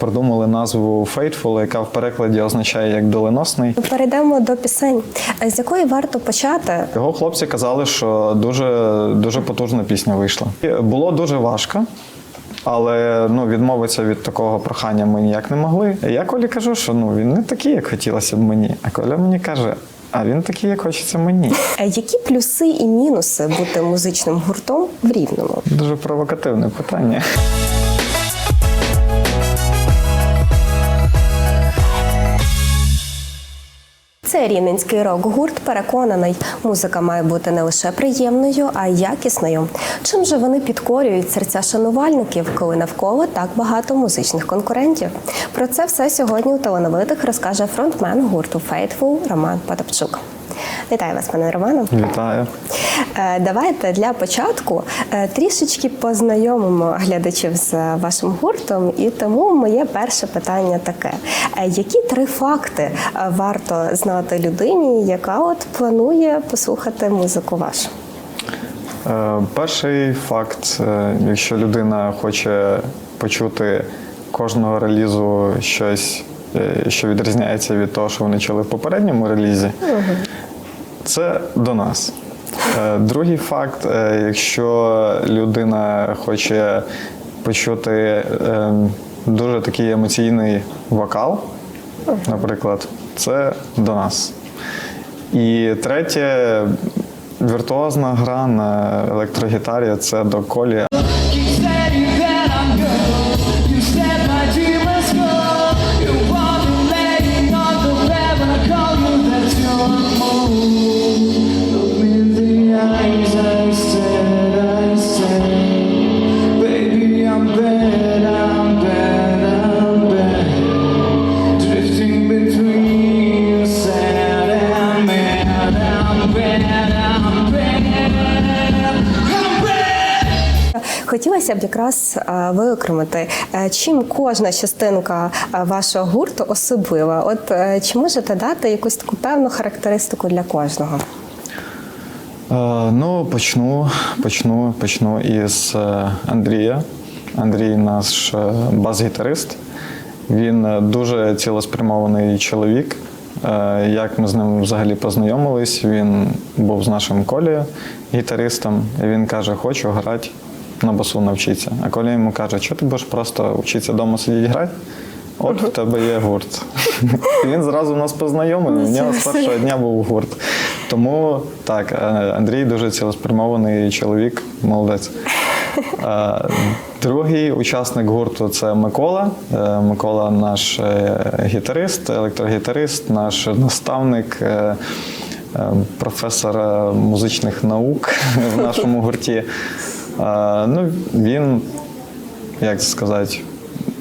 придумали назву Faithful, яка в перекладі означає як доленосний. Перейдемо до пісень. З якої варто почати? Його хлопці казали, що дуже, дуже потужна пісня вийшла. Було дуже важко. Але ну, відмовитися від такого прохання ми ніяк не могли. Я Колі кажу, що ну, він не такий, як хотілося б мені. А Коля мені каже, а він такий, як хочеться мені. Е, Які плюси і мінуси бути музичним гуртом в рівному? Дуже провокативне питання. Це рівненський рок-гурт. Переконаний, музика має бути не лише приємною, а й якісною. Чим же вони підкорюють серця шанувальників, коли навколо так багато музичних конкурентів? Про це все сьогодні у талановитих розкаже фронтмен гурту Faithful Роман Потапчук. Вітаю вас, пане Романе. Вітаю. Е, Давайте для початку е, трішечки познайомимо глядачів з вашим гуртом. І тому моє перше питання таке: Е, які три факти варто знати людині, яка от планує послухати музику вашу? Перший факт, якщо людина хоче почути кожного релізу щось, що відрізняється від того, що вони чули в попередньому релізі, це до нас. Е, Другий факт, е, якщо людина хоче почути е, дуже такий емоційний вокал, наприклад, це до нас. І третє, віртуозна гра на електрогітарі це до колі. Хотілося б якраз е, виокремити, е, чим кожна частинка е, вашого гурту особлива. От чи можете дати якусь таку певну характеристику для кожного? Ну, почну, почну, почну із Андрія. Андрій наш бас-гітарист. Він дуже цілеспрямований чоловік. Як ми з ним взагалі познайомились, він був з нашим Колею, гітаристом, і він каже, хочу грати на басу навчитися. А Коля йому каже, що ти будеш просто вчитися вдома сидіти грати? От в тебе є гурт. І він зразу нас познайомив. У нього з першого дня був гурт. Тому так, е, Андрій дуже цілеспрямований чоловік, молодець. Е, Другий учасник гурту це Микола. Е, Микола наш гітарист, електрогітарист, наш наставник, професор музичних наук в нашому гурті. Ну, він, як це сказати,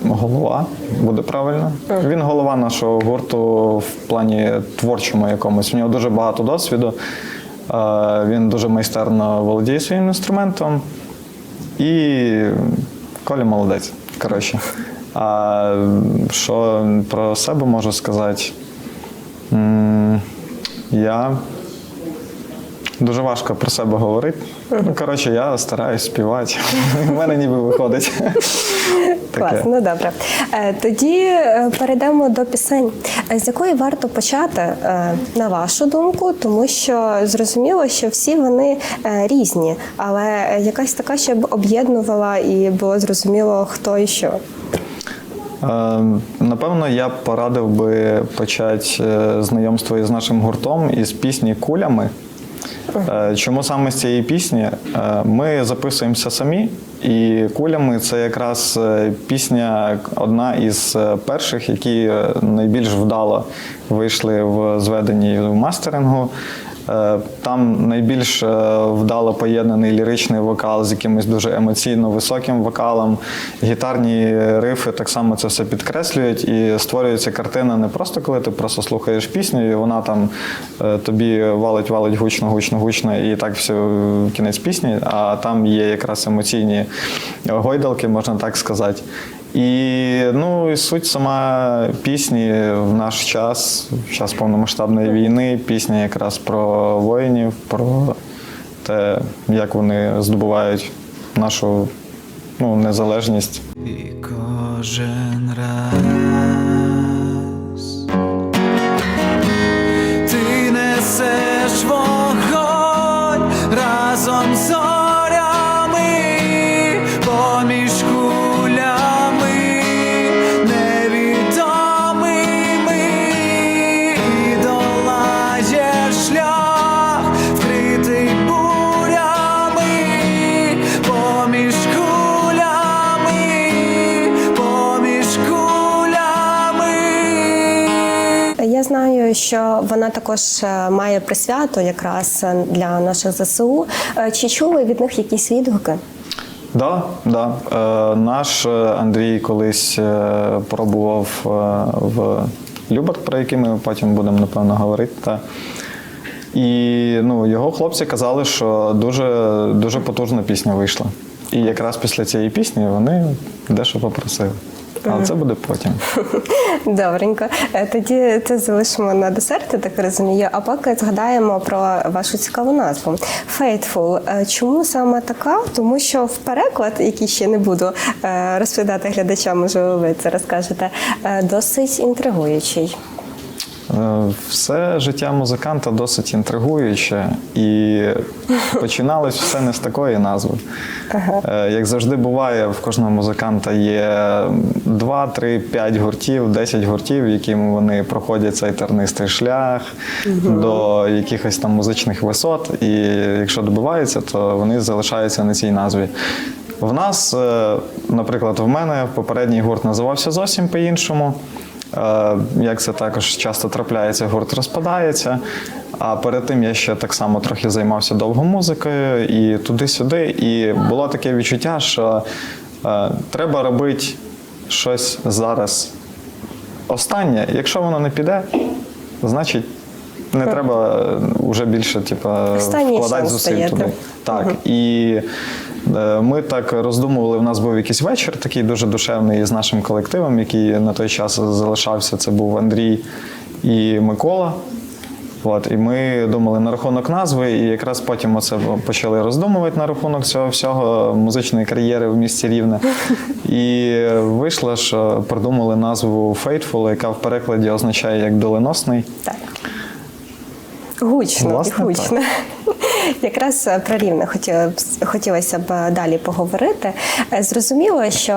голова, буде правильно. Він голова нашого гурту в плані творчому якомусь. У нього дуже багато досвіду. Він дуже майстерно володіє своїм інструментом. І Коля молодець. Коротше. А що про себе можу сказати? Я дуже важко про себе говорити. Ну, коротше, я стараюсь співати. У мене ніби виходить. Клас, ну добре. Е, Тоді е, перейдемо до пісень. Е, З якої варто почати, на вашу думку, тому що зрозуміло, що всі вони різні, але якась така, щоб об'єднувала і було зрозуміло, хто і що. Е, Напевно, я порадив би почати знайомство із нашим гуртом із пісні Кулями. Е, Чому саме з цієї пісні? Е, Ми записуємося самі, і кулями це якраз е, пісня одна із перших, які найбільш вдало вийшли в зведенні в мастерингу. Е, Там найбільш е, вдало поєднаний ліричний вокал з якимось дуже емоційно високим вокалом. Гітарні рифи так само це все підкреслюють і створюється картина не просто коли ти просто слухаєш пісню, і вона там е, тобі валить, валить гучно, гучно, гучно, і так все кінець пісні. А там є якраз емоційні гойдалки, можна так сказати. І ну і суть сама пісні в наш час, в час повномасштабної війни, пісня якраз про воїнів, про те, як вони здобувають нашу ну, незалежність. І кожен раз. Що вона також е, має присвяту якраз е, для наших ЗСУ. Е, Чи чули від них якісь відгуки? Да, да. Е, наш Андрій колись пробував в Люберт, про який ми потім будемо напевно говорити. Та. І ну, його хлопці казали, що дуже, дуже потужна пісня вийшла. І якраз після цієї пісні вони дещо попросили. Але це буде потім. Добренько. Е, Тоді це залишимо на десерт, я так розумію. А поки згадаємо про вашу цікаву назву Faithful. Е, Чому саме така? Тому що в переклад, який ще не буду е, розповідати глядачам, можливо, ви це розкажете, досить інтригуючий. Е, Все життя музиканта досить інтригуюче, і починалось все не з такої назви. Е, Як завжди буває, в кожного музиканта є 2, 3, 5 гуртів, 10 гуртів, яким вони проходять цей тернистий шлях до якихось там музичних висот. І якщо добиваються, то вони залишаються на цій назві. В нас, е, наприклад, в мене попередній гурт називався зовсім по-іншому. Е, Як це також часто трапляється, гурт розпадається. А перед тим я ще так само трохи займався довго музикою і туди-сюди. І було таке відчуття, що е, треба робити щось зараз останнє. Якщо воно не піде, значить не треба вже більше типу, вкладати зусиль туди. Так. І е, ми так роздумували. У нас був якийсь вечір, такий дуже душевний з нашим колективом, який на той час залишався. Це був Андрій і Микола. От, і ми думали на рахунок назви, і якраз потім оце почали роздумувати на рахунок цього всього музичної кар'єри в місті Рівне. І вийшло, що придумали назву Faithful, яка в перекладі означає як доленосний. Так. Гучно Власне, гучно. Якраз е, про рівне хотіла хотілося б е, далі поговорити. Е, Зрозуміло, що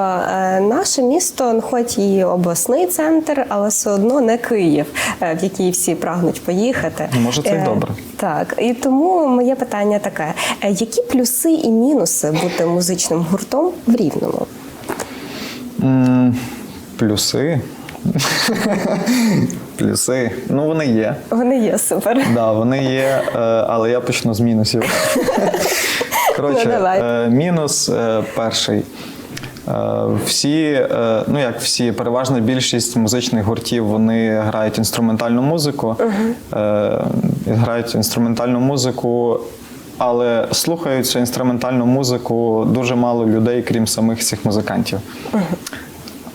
наше місто, хоч і обласний центр, але все одно не Київ, в який всі прагнуть поїхати. Ну, може, це й добре. Так, і тому моє питання таке: які плюси і мінуси бути музичним гуртом в Рівному? Плюси. Плюси. Ну, вони є. Вони є супер. Да, вони є, е, але я почну з мінусів. Коротше, Ну, давай. е, мінус е, перший. Всі, ну як всі, переважна більшість музичних гуртів вони грають інструментальну музику, е, грають інструментальну музику, але слухають цю інструментальну музику дуже мало людей, крім самих цих музикантів.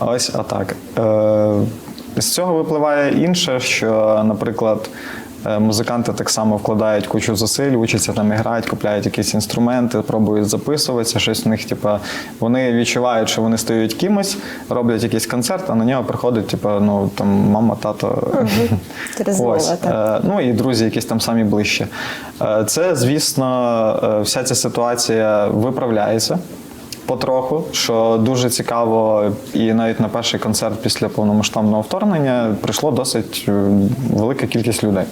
Ось отак. Е, з цього випливає інше, що, наприклад, е, музиканти так само вкладають кучу зусиль, учаться там грають, купляють якісь інструменти, пробують записуватися, щось в них, типа, вони відчувають, що вони стають кимось, роблять якийсь концерт, а на нього приходить, типа, ну там мама, тато. Зрозуміло, Ось. так. Е, Ну і друзі, якісь там самі ближче. Це, звісно, вся ця ситуація виправляється. Потроху, що дуже цікаво, і навіть на перший концерт після повномасштабного вторгнення прийшло досить е, велика кількість людей.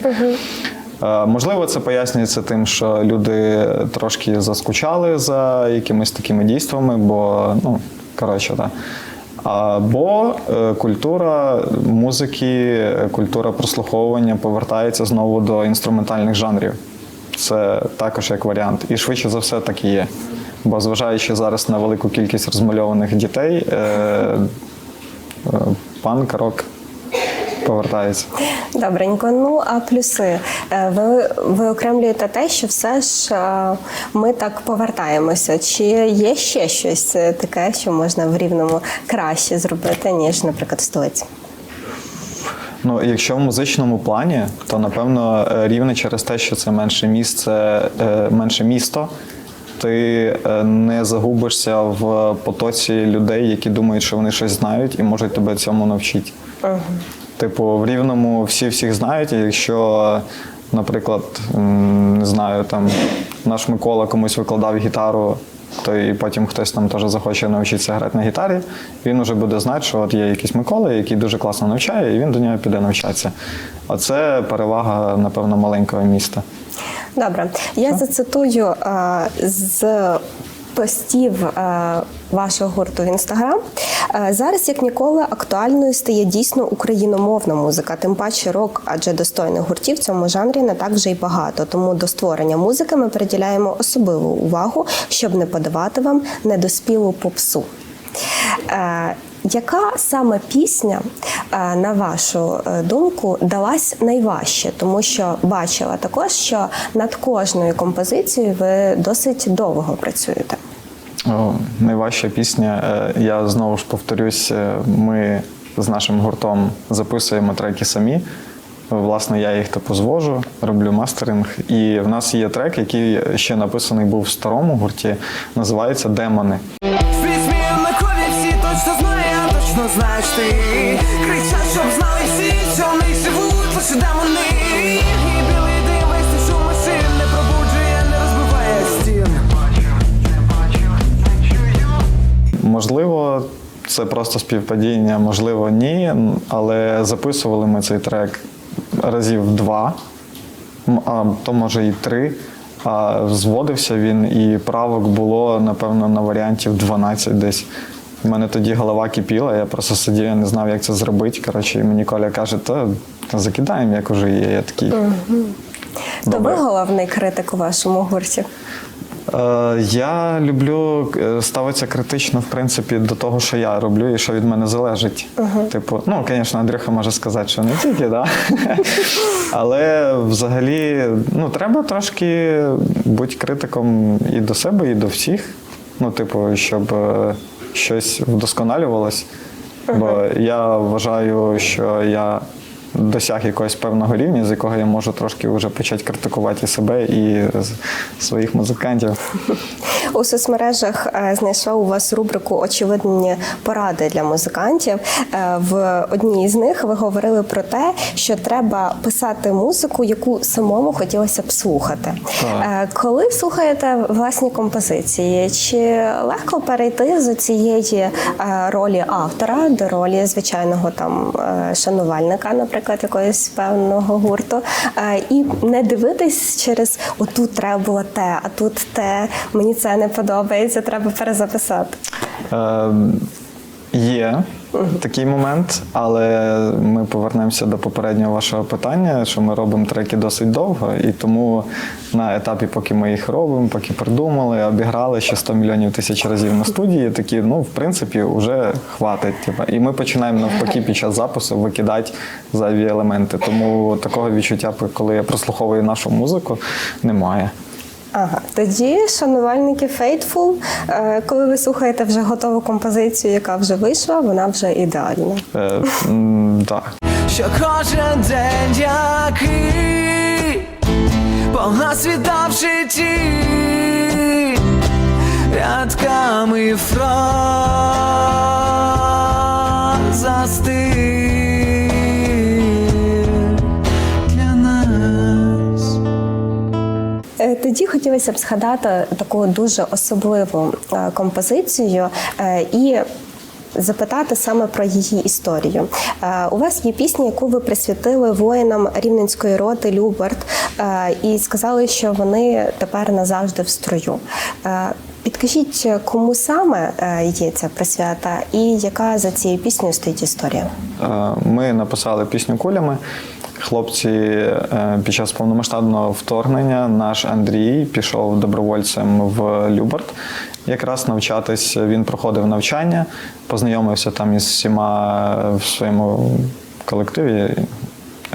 Е, Можливо, це пояснюється тим, що люди трошки заскучали за якимись такими дійствами, бо ну коротше, так. Або е, культура музики, культура прослуховування повертається знову до інструментальних жанрів. Це також як варіант. І швидше за все так і є. Бо зважаючи зараз на велику кількість розмальованих дітей, е, е, панк рок повертається. Добренько. Ну а плюси. Е, Ви виокремлюєте те, що все ж ми так повертаємося. Чи є ще щось таке, що можна в рівному краще зробити, ніж, наприклад, в столиці? Ну, якщо в музичному плані, то напевно рівне через те, що це менше місце, менше місто, ти е, не загубишся в потоці людей, які думають, що вони щось знають і можуть тебе цьому навчити. Типу, в рівному всі всіх знають, і якщо, наприклад, не знаю, там наш Микола комусь викладав гітару, то і потім хтось там теж захоче навчитися грати на гітарі, він вже буде знати, що от є якийсь Микола, який дуже класно навчає, і він до нього піде навчатися. Оце перевага, напевно, маленького міста. Добре, я зацитую е, з постів е, вашого гурту в інстаграм. Зараз, як ніколи, актуальною стає дійсно україномовна музика, тим паче рок, адже достойних гуртів в цьому жанрі не так вже й багато. Тому до створення музики ми приділяємо особливу увагу, щоб не подавати вам недоспілу попсу. Яка саме пісня, е, на вашу е, думку, далась найважче? Тому що бачила також, що над кожною композицією ви досить довго працюєте. О, найважча пісня. е, Я знову ж повторюсь, ми з нашим гуртом записуємо треки самі. Власне, я їх типу звожу, роблю мастеринг. І в нас є трек, який ще написаний був в старому гурті, називається Демони. Світ сміє на колі, всі точно знає, знаєш Кричать, щоб знали всі, що в них живуть лише демони І білий дим весь не пробуджує, не розбиває стін Можливо, це просто співпадіння, можливо, ні. Але записували ми цей трек разів два, а то може і три. А зводився він, і правок було, напевно, на варіантів 12 десь. У мене тоді голова кипіла, я просто сидів, я не знав, як це зробити. Коротше, і мені Коля каже, та закидаємо, як уже є. Я такий. То ви головний критик у вашому гурті. Е, Я люблю е, ставитися критично, в принципі, до того, що я роблю і що від мене залежить. Типу, ну, звісно, Андрюха може сказати, що не тільки, да? але взагалі ну, треба трошки бути критиком і до себе, і до всіх. Ну, типу, щоб е, щось вдосконалювалось. Бо я вважаю, що я досяг якогось певного рівня, з якого я можу трошки вже почати критикувати і себе і своїх музикантів. У соцмережах е, знайшла у вас рубрику Очевидні поради для музикантів. Е, В одній з них ви говорили про те, що треба писати музику, яку самому хотілося б слухати. Так. Е, Коли слухаєте власні композиції, чи легко перейти з цієї ролі автора до ролі звичайного там шанувальника, наприклад, якогось певного гурту, і не дивитись через отут треба було те, а тут те, мені це не подобається, треба перезаписати. Е, є такий момент, але ми повернемося до попереднього вашого питання, що ми робимо треки досить довго, і тому на етапі, поки ми їх робимо, поки придумали, обіграли ще 100 мільйонів тисяч разів на студії, такі, ну, в принципі, вже хватить. Типу. І ми починаємо навпаки під час запису викидати зайві елементи. Тому такого відчуття, коли я прослуховую нашу музику, немає. Ага, тоді шанувальники Faithful, е, коли ви слухаєте вже готову композицію, яка вже вийшла, вона вже ідеальна. Е. Що кожен день який Погас віддавши ті Рядками фразасти Для Тоді хотілося б згадати таку дуже особливу е, композицію е, і запитати саме про її історію. Е, У вас є пісня, яку ви присвятили воїнам рівненської роти Люберт, е, і сказали, що вони тепер назавжди в строю. Е, Підкажіть, кому саме е, є ця присвята, і яка за цією піснею стоїть історія? Е, Ми написали пісню кулями. Хлопці е, під час повномасштабного вторгнення наш Андрій пішов добровольцем в Люберт. Якраз навчатись він проходив навчання, познайомився там із всіма в своєму колективі.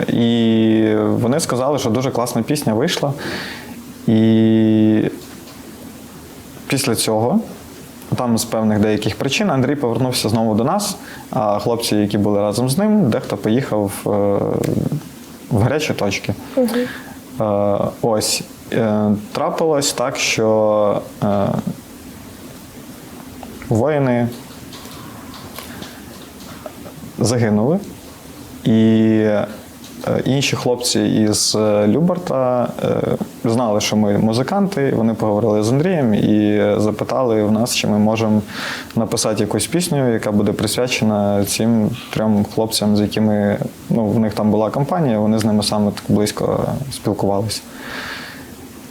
І вони сказали, що дуже класна пісня вийшла. І Після цього, там з певних деяких причин, Андрій повернувся знову до нас, а хлопці, які були разом з ним, дехто поїхав е, в гарячі точки. Е, ось. е, трапилось так, що е, воїни загинули, і інші хлопці із Люберта е, знали, що ми музиканти. Вони поговорили з Андрієм і запитали в нас, чи ми можемо написати якусь пісню, яка буде присвячена цим трьом хлопцям, з якими ну, в них там була компанія, вони з ними саме так близько спілкувалися.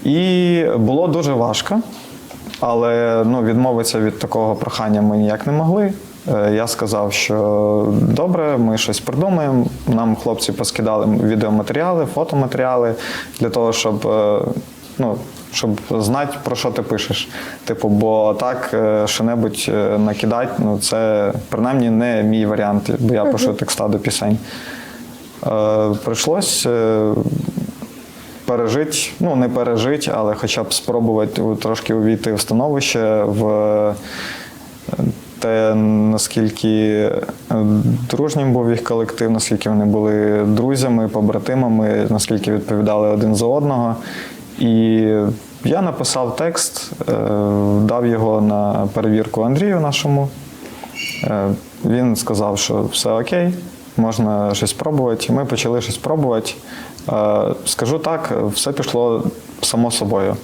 І було дуже важко, але ну, відмовитися від такого прохання ми ніяк не могли. Е, Я сказав, що добре, ми щось придумаємо. Нам хлопці поскидали відеоматеріали, фотоматеріали для того, щоб, е, ну, щоб знати, про що ти пишеш. Типу, бо так е, що-небудь накидати, ну це принаймні не мій варіант, бо я пишу текста до пісень. Прийшлось пережити, ну не пережити, але хоча б спробувати трошки увійти в становище, в те, наскільки е, дружнім був їх колектив, наскільки вони були друзями, побратимами, наскільки відповідали один за одного. І я написав текст, е, дав його на перевірку Андрію нашому. Е, Він сказав, що все окей, можна щось пробувати. Ми почали щось пробувати. Скажу так, все пішло само собою.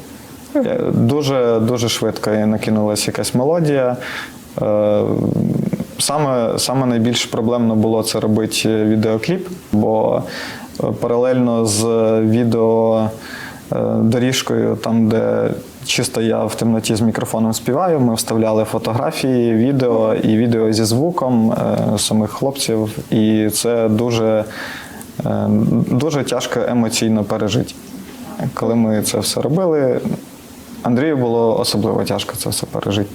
Дуже, дуже швидко накинулася якась мелодія. Е, Саме, саме найбільш проблемно було це робити відеокліп, бо е, паралельно з відео е, доріжкою, там, де чисто я в темноті з мікрофоном співаю, ми вставляли фотографії, відео і відео зі звуком е, самих хлопців, і це дуже, е, дуже тяжко емоційно пережити. Коли ми це все робили, Андрію було особливо тяжко це все пережити.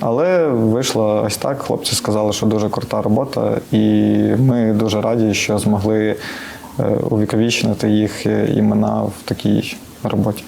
Але вийшло ось так. Хлопці сказали, що дуже крута робота, і ми дуже раді, що змогли е, увіковічнити їх е, імена в такій роботі.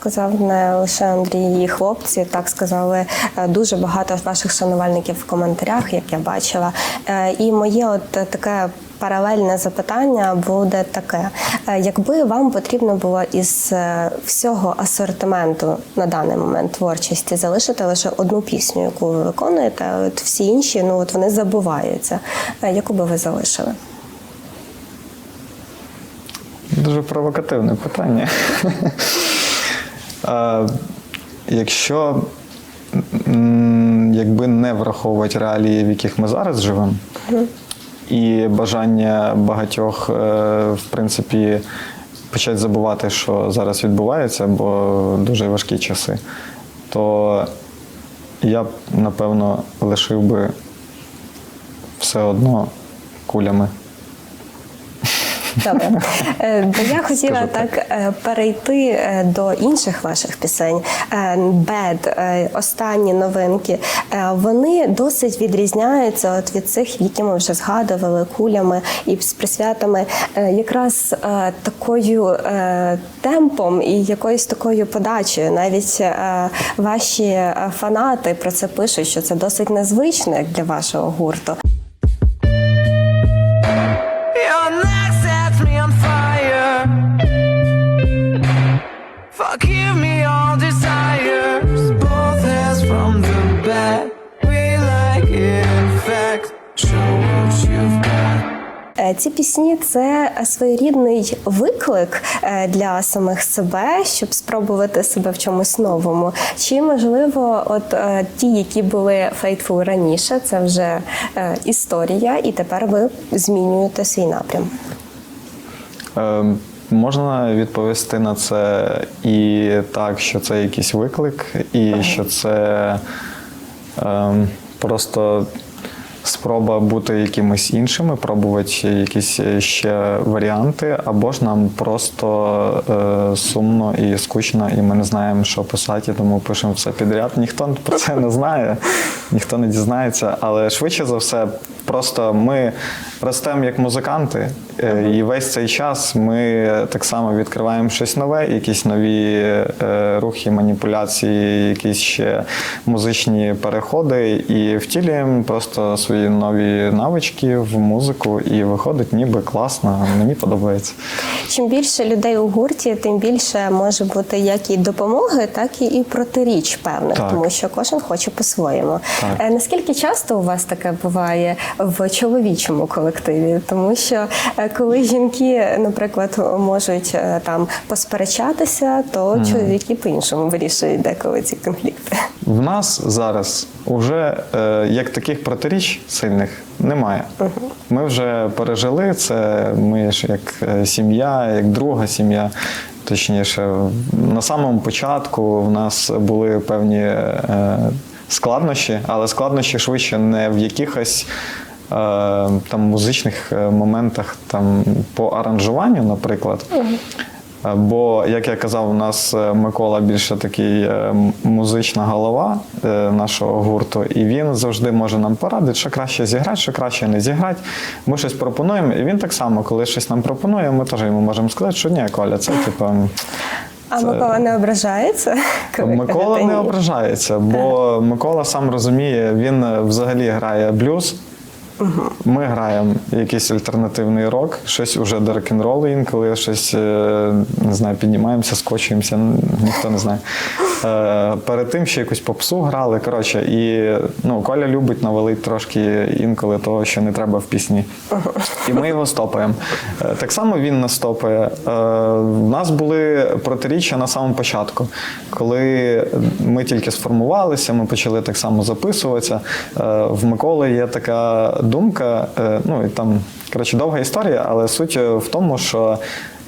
Сказав не лише Андрій і хлопці, так сказали е, дуже багато ваших шанувальників в коментарях, як я бачила. Е, І моє от таке. Паралельне запитання буде таке: Е, якби вам потрібно було із всього асортименту на даний момент творчості залишити лише одну пісню, яку ви виконуєте, от всі інші, ну от вони забуваються. Яку би ви залишили? Дуже провокативне питання. Якщо якби не враховувати реалії, в яких ми зараз живемо, і бажання багатьох, е, в принципі, почати забувати, що зараз відбувається, бо дуже важкі часи, то я б, напевно, лишив би все одно кулями. Добре. Е, бо я хотіла Скажу так е, перейти е, до інших ваших пісень. Е, Бед, е, останні новинки. Е, Вони досить відрізняються от від цих, які ми вже згадували, кулями і з присвятами, е, якраз е, такою е, темпом і якоюсь такою подачею. Навіть е, ваші е, фанати про це пишуть, що це досить незвично для вашого гурту. Ці пісні це своєрідний виклик е, для самих себе, щоб спробувати себе в чомусь новому. Чи можливо, от е, ті, які були фейтфул раніше, це вже е, історія, і тепер ви змінюєте свій напрям. Е, Можна відповісти на це і так, що це якийсь виклик, і що це е, просто спроба бути якимось іншими, пробувати якісь ще варіанти, або ж нам просто е, сумно і скучно, і ми не знаємо, що писати, тому пишемо все підряд. Ніхто про це не знає, ніхто не дізнається. Але швидше за все, просто ми ростемо як музиканти, е, і весь цей час ми так само відкриваємо щось нове, якісь нові е, рухи, маніпуляції, якісь ще музичні переходи, і втілюємо просто свої нові навички в музику, і виходить ніби класно. Мені подобається. Чим більше людей у гурті, тим більше може бути як і допомоги, так і, протиріч певних, Так. тому що кожен хоче по-своєму. Е, Наскільки часто у вас таке буває в чоловічому колективі? Тому що е, коли жінки, наприклад, можуть е, там посперечатися, то чоловіки по-іншому вирішують деколи ці конфлікти. В нас зараз уже е, як таких протиріч сильних немає. Ми вже пережили це. Ми ж як е, сім'я, як друга сім'я. Точніше, на самому початку в нас були певні е, складнощі, але складнощі швидше не в якихось там музичних е, моментах, там по аранжуванню, наприклад. Е, Бо, як я казав, у нас е, Микола більше такий е, музична голова е, нашого гурту, і він завжди може нам порадити, що краще зіграти, що краще не зіграти. Ми щось пропонуємо, і він так само, коли щось нам пропонує, ми теж йому можемо сказати, що ні, Коля, це типу. А Микола не ображається? коли Микола не ні? ображається, бо Микола сам розуміє, він е, взагалі грає блюз. Ми граємо якийсь альтернативний рок, щось уже до рок-н-ролу інколи, щось е, не знаю, піднімаємося, скочуємося, ніхто не знає. Е, Перед тим ще якусь попсу грали. Коротше, і ну, Коля любить навалити трошки інколи того, що не треба в пісні. І ми його стопаємо. Е, Так само він нас стопає. В нас були протиріччя на самому початку, коли ми тільки сформувалися, ми почали так само записуватися. В Миколи є така думка, е, ну і там коротше довга історія, але суть в тому, що.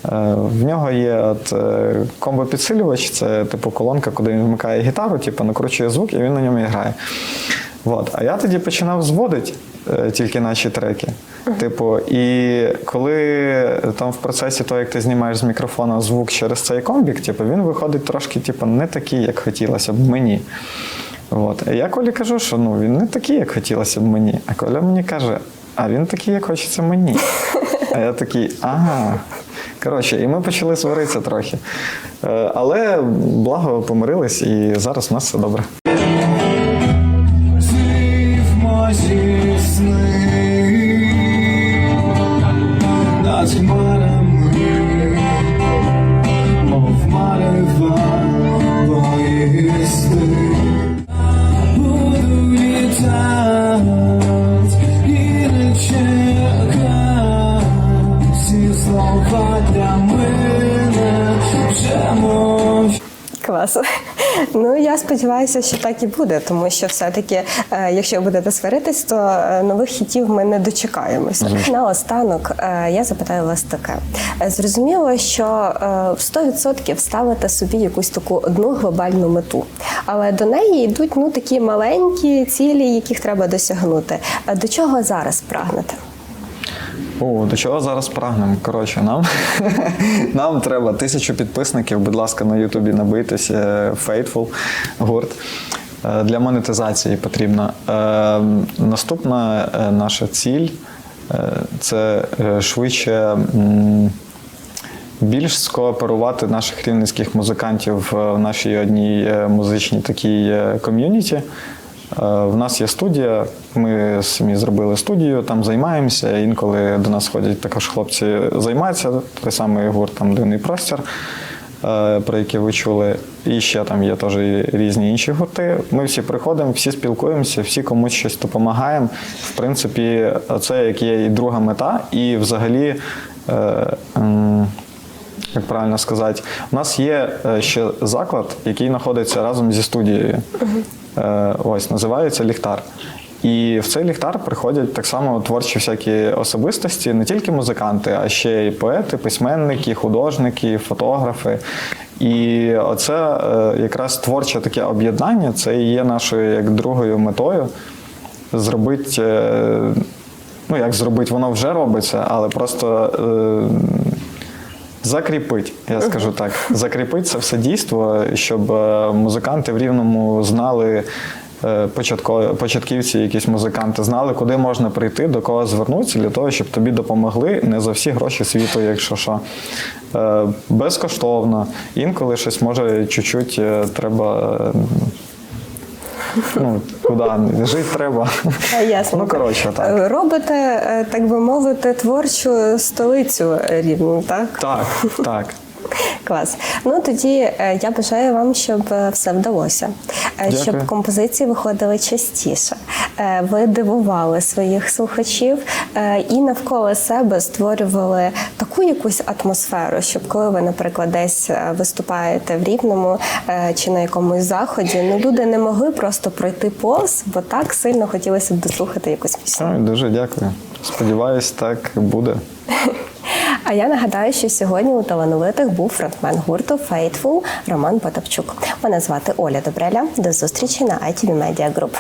е, В нього є от е, комбо-підсилювач, це типу колонка, куди він вмикає гітару, типу накручує звук і він на ньому і грає. От. А я тоді починав зводити е, тільки наші треки. Типу, і коли там в процесі того, як ти знімаєш з мікрофона звук через цей комбік, типу, він виходить трошки типу, не такий, як хотілося б мені. От. Я Колі кажу, що ну, він не такий, як хотілося б мені. А Коля мені каже, а він такий, як хочеться мені. А я такий, ага. Коротше, і ми почали сваритися трохи. Е, Але благо помирились, і зараз у нас все добре. Сподіваюся, що так і буде, тому що все-таки, е, якщо будете сваритись, то е, нових хітів ми не дочекаємося. Наостанок е, я запитаю вас таке: зрозуміло, що в 100% ставите собі якусь таку одну глобальну мету, але до неї йдуть ну такі маленькі цілі, яких треба досягнути. До чого зараз прагнете? О, до чого зараз прагнемо? Коротше, нам, нам треба тисячу підписників. Будь ласка, на Ютубі набийтесь е, Faithful гурт. Е, Для монетизації потрібно. Е, Наступна наша ціль це швидше. більш скооперувати наших рівненських музикантів в нашій одній музичній такій ком'юніті. Е, В нас є студія, ми самі зробили студію, там займаємося. Інколи до нас ходять також хлопці займаються, той самий гурт там дивний простір, е, про який ви чули. І ще там є теж різні інші гурти. Ми всі приходимо, всі спілкуємося, всі комусь щось допомагаємо. В принципі, це як є і друга мета, і взагалі. е, як правильно сказати, у нас є ще заклад, який знаходиться разом зі студією. Е, Ось називається Ліхтар. І в цей ліхтар приходять так само творчі всякі особистості, не тільки музиканти, а ще й поети, письменники, художники, фотографи. І оце е, якраз творче таке об'єднання, це і є нашою як другою метою. зробити. е, Ну, як зробити, воно вже робиться, але просто закріпить, я скажу так. Закріпить це все дійство, щоб е, музиканти в рівному знали. е, початко- Початківці, якісь музиканти знали, куди можна прийти, до кого звернутися для того, щоб тобі допомогли не за всі гроші світу, якщо що. Е, Безкоштовно. Інколи щось може чуть-чуть треба. Ну, куди жити треба. Е, Ясно. Ну, коротше, так. Е, Робите, е, так би мовити, творчу столицю рівну, так? Так, так. Клас. Ну тоді е, я бажаю вам, щоб е, все вдалося, Е, Дякую. щоб композиції виходили частіше. Ви дивували своїх слухачів і навколо себе створювали таку якусь атмосферу, щоб коли ви, наприклад, десь виступаєте в рівному чи на якомусь заході, ну люди не могли просто пройти повз, бо так сильно хотілося б дослухати якусь пісню. Дуже дякую. Сподіваюсь, так буде. А я нагадаю, що сьогодні у талановитих був фронтмен гурту Faithful Роман Потапчук. Мене звати Оля Добреля. До зустрічі на ITV Media Group.